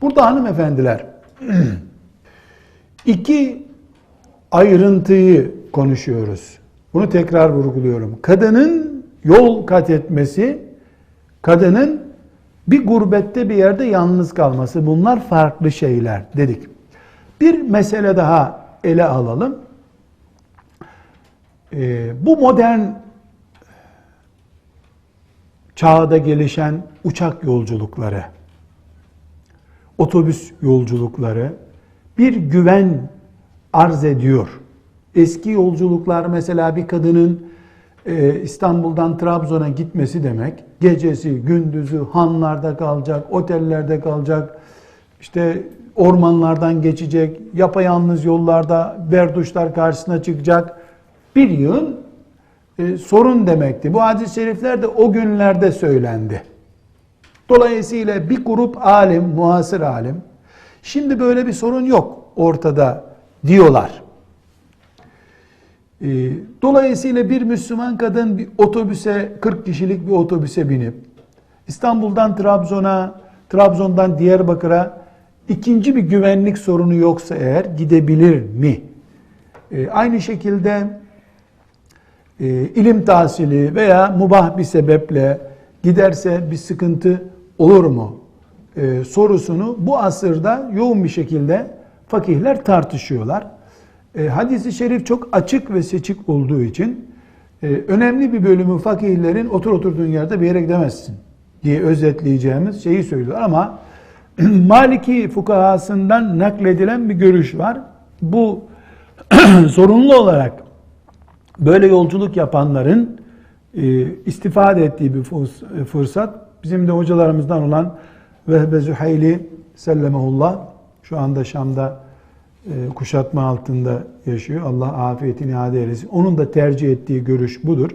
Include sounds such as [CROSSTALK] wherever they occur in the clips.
Burada hanımefendiler [CLEARS THROAT] iki ayrıntıyı konuşuyoruz. Bunu tekrar vurguluyorum. Kadının yol kat etmesi, kadının bir gurbette bir yerde yalnız kalması bunlar farklı şeyler dedik. Bir mesele daha ele alalım. Ee, bu modern çağda gelişen uçak yolculukları, otobüs yolculukları bir güven arz ediyor. Eski yolculuklar mesela bir kadının e, İstanbul'dan Trabzon'a gitmesi demek, gecesi, gündüzü hanlarda kalacak, otellerde kalacak, işte ormanlardan geçecek, yapayalnız yollarda berduşlar karşısına çıkacak bir yığın e, sorun demekti. Bu hadis-i şerifler de o günlerde söylendi. Dolayısıyla bir grup alim, muhasır alim, şimdi böyle bir sorun yok ortada diyorlar. E, dolayısıyla bir Müslüman kadın bir otobüse, 40 kişilik bir otobüse binip, İstanbul'dan Trabzon'a, Trabzon'dan Diyarbakır'a ikinci bir güvenlik sorunu yoksa eğer gidebilir mi? E, aynı şekilde e, ilim tahsili veya mubah bir sebeple giderse bir sıkıntı olur mu e, sorusunu bu asırda yoğun bir şekilde fakihler tartışıyorlar. E, hadisi şerif çok açık ve seçik olduğu için e, önemli bir bölümü fakihlerin otur oturduğun yerde bir yere gidemezsin diye özetleyeceğimiz şeyi söylüyor ama [CLEARS THROAT] Maliki fukahasından nakledilen bir görüş var. Bu [CLEARS THROAT] zorunlu olarak böyle yolculuk yapanların e, istifade ettiği bir fırs- fırsat. Bizim de hocalarımızdan olan Vehbe Züheyli sellemehullah şu anda Şam'da e, kuşatma altında yaşıyor. Allah afiyetini iade eylesin. Onun da tercih ettiği görüş budur.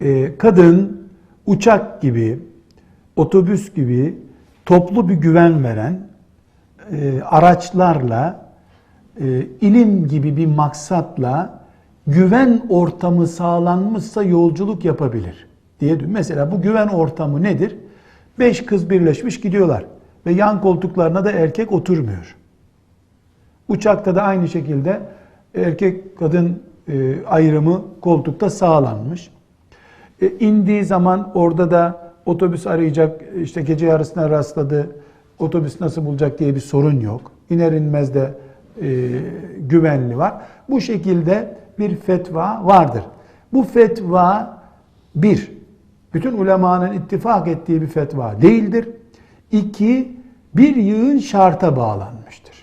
E, kadın uçak gibi, otobüs gibi toplu bir güven veren e, araçlarla e, ilim gibi bir maksatla güven ortamı sağlanmışsa yolculuk yapabilir diye. Mesela bu güven ortamı nedir? Beş kız birleşmiş gidiyorlar ve yan koltuklarına da erkek oturmuyor. Uçakta da aynı şekilde erkek kadın e, ayrımı koltukta sağlanmış. E, indiği zaman orada da otobüs arayacak, işte gece yarısına rastladı, otobüs nasıl bulacak diye bir sorun yok. İner inmez de e, güvenli var. Bu şekilde bir fetva vardır. Bu fetva bir, bütün ulemanın ittifak ettiği bir fetva değildir. İki, bir yığın şarta bağlanmıştır.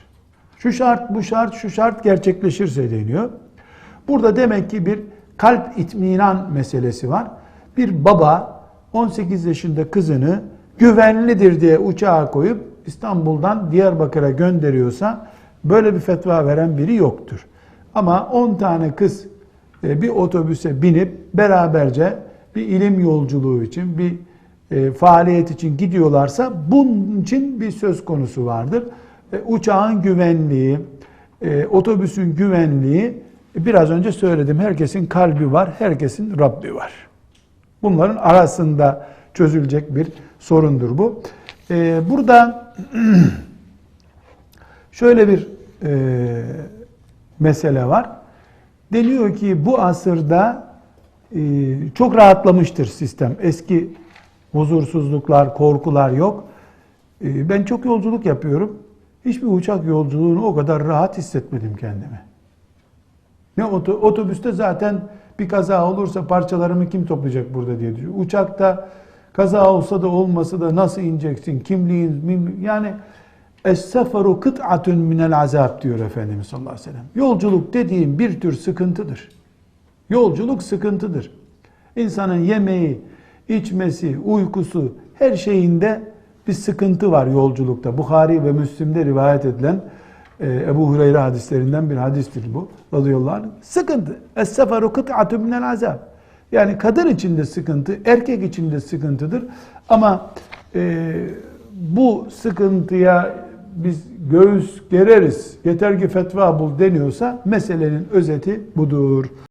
Şu şart, bu şart, şu şart gerçekleşirse deniyor. Burada demek ki bir kalp itminan meselesi var. Bir baba 18 yaşında kızını güvenlidir diye uçağa koyup İstanbul'dan Diyarbakır'a gönderiyorsa böyle bir fetva veren biri yoktur. Ama 10 tane kız e, bir otobüse binip beraberce bir ilim yolculuğu için, bir e, faaliyet için gidiyorlarsa bunun için bir söz konusu vardır. E, uçağın güvenliği, otobüsün güvenliği biraz önce söyledim. Herkesin kalbi var, herkesin Rabbi var. Bunların arasında çözülecek bir sorundur bu. Burada [CLEARS THROAT] şöyle bir mesele var. Deniyor ki bu asırda e, çok rahatlamıştır sistem. Eski huzursuzluklar, korkular yok. E, ben çok yolculuk yapıyorum. Hiçbir uçak yolculuğunu o kadar rahat hissetmedim kendimi. Ne otobüste zaten bir kaza olursa parçalarımı kim toplayacak burada diye düşünüyorum. Uçakta kaza olsa da olmasa da nasıl ineceksin? Kimliğin, yani Es-seferu kıt'atun minel azab diyor Efendimiz sallallahu aleyhi ve sellem. Yolculuk dediğim bir tür sıkıntıdır. Yolculuk sıkıntıdır. İnsanın yemeği, içmesi, uykusu her şeyinde bir sıkıntı var yolculukta. Bukhari ve Müslim'de rivayet edilen e, Ebu Hureyre hadislerinden bir hadistir bu. Radıyallahu anh. Sıkıntı. Es-seferu kıt'atun minel azab. Yani kadın için de sıkıntı, erkek için de sıkıntıdır. Ama e, bu sıkıntıya biz göğüs gereriz, yeter ki fetva bul deniyorsa meselenin özeti budur.